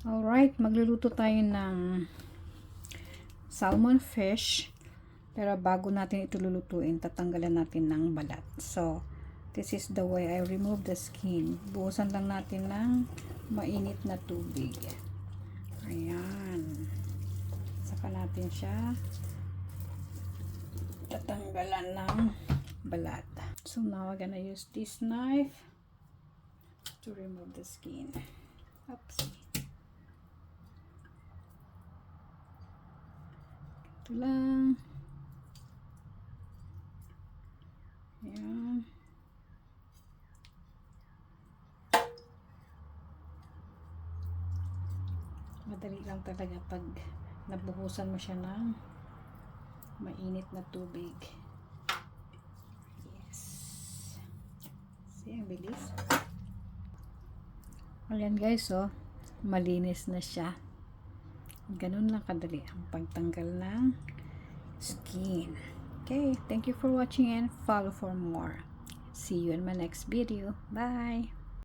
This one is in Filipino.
Alright, magluluto tayo ng salmon fish. Pero bago natin ito lulutuin, tatanggalan natin ng balat. So, this is the way I remove the skin. Buhusan lang natin ng mainit na tubig. Ayan. Saka natin siya tatanggalan ng balat. So, now we're gonna use this knife to remove the skin. Oopsie. Ito lang. Ayan. Madali lang talaga pag nabuhusan mo siya ng mainit na tubig. Yes. See, ang bilis. Ayan guys, oh. Malinis na siya. Ganun lang kadali ang pagtanggal ng skin. Okay, thank you for watching and follow for more. See you in my next video. Bye!